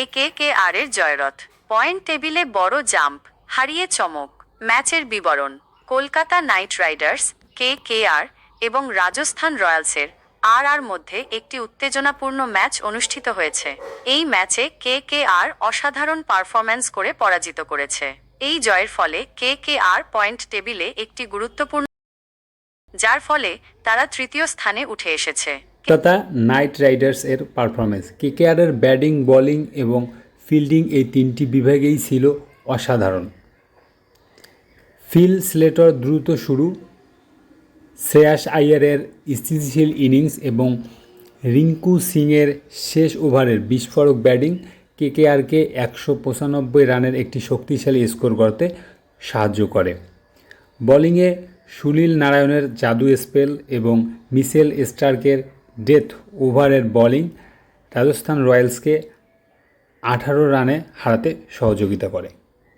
এ কে K আর এর জয়রথ। Point টেবিলে বড় জাম্প, হারিয়ে চমক, ম্যাচের বিবরণ, Kolkata knight riders, K K R এবং রাজস্থান রয়্যালসের আর আর মধ্যে একটি উত্তেজনাপূর্ণ ম্যাচ অনুষ্ঠিত হয়েছে। এই ম্যাচে কে কে আর অসাধারণ পারফরম্যান্স করে পরাজিত করেছে। এই জয়ের ফলে কে কে আর পয়েন্ট টেবিলে একটি গুরুত্বপূর্ণ যার ফলে তারা তৃতীয় স্থানে উঠে এসেছে। কলকাতা নাইট রাইডার্স এর পারফরমেন্স কেকেআরের ব্যাটিং বোলিং এবং ফিল্ডিং এই তিনটি বিভাগেই ছিল অসাধারণ। ফিল স্লেটর দ্রুত শুরু, শ্রেয়াস আইয়ারের স্থিতিশীল ইনিংস এবং রিঙ্কু সিংয়ের শেষ ওভারের বিস্ফোরক ব্যাটিং কেকেআরকে একশো পঁচানব্বই রানের একটি শক্তিশালী স্কোর করতে সাহায্য করে। বোলিংয়ে সুনীল নারায়ণের জাদু স্পেল এবং মিশেল স্টার্কের ডেথ ওভারের বোলিং রাজস্থান রয়্যালসকে আঠারো রানে হারাতে সহযোগিতা করে।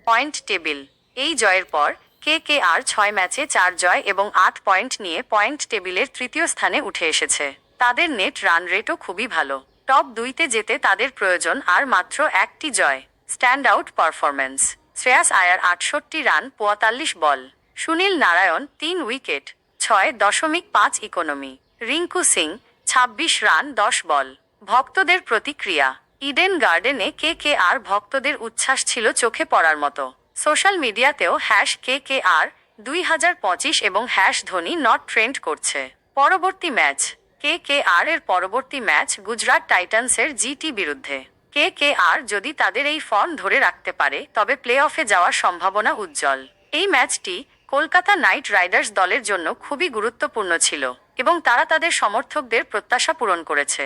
Point table. এই জয়ের পর কে কে আর ছয় ম্যাচে চার জয় এবং আট পয়েন্ট নিয়ে পয়েন্ট টেবিলের তৃতীয় স্থানে উঠে এসেছে। তাদের নেট রান রেটও খুবই ভালো। টপ দুইতে যেতে তাদের প্রয়োজন আর মাত্র একটি জয়। Stand out performance Shreyas Iyer আটষট্টি রান, পঁয়তাল্লিশ বল। সুনীল নারায়ণ তিন উইকেট, ছয় দশমিক পাঁচ ইকোনমি রিঙ্কু সিং ছাব্বিশ রান, দশ বল। ভক্তদের প্রতিক্রিয়া। ইডেন গার্ডেনে কে কে আর ভক্তদের উচ্ছ্বাস ছিল চোখে পড়ার মতো। সোশ্যাল মিডিয়াতেও হ্যাশ কে কে আর দুই হাজার পঁচিশ এবং হ্যাশ ধোনি নট ট্রেন্ড করছে। পরবর্তী ম্যাচ। কে কে আর এর পরবর্তী ম্যাচ গুজরাট টাইটান্সের জিটি বিরুদ্ধে। কে কে আর যদি তাদের এই ফর্ম ধরে রাখতে পারে, তবে প্লে অফে যাওয়ার সম্ভাবনা উজ্জ্বল। এই ম্যাচটি কলকাতা নাইট রাইডার্স দলের জন্য খুবই গুরুত্বপূর্ণ ছিল। এবং তারা তাদের সমর্থকদের প্রত্যাশা পূরণ করেছে।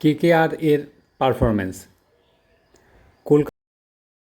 কে কে আর এর পারফরমেন্স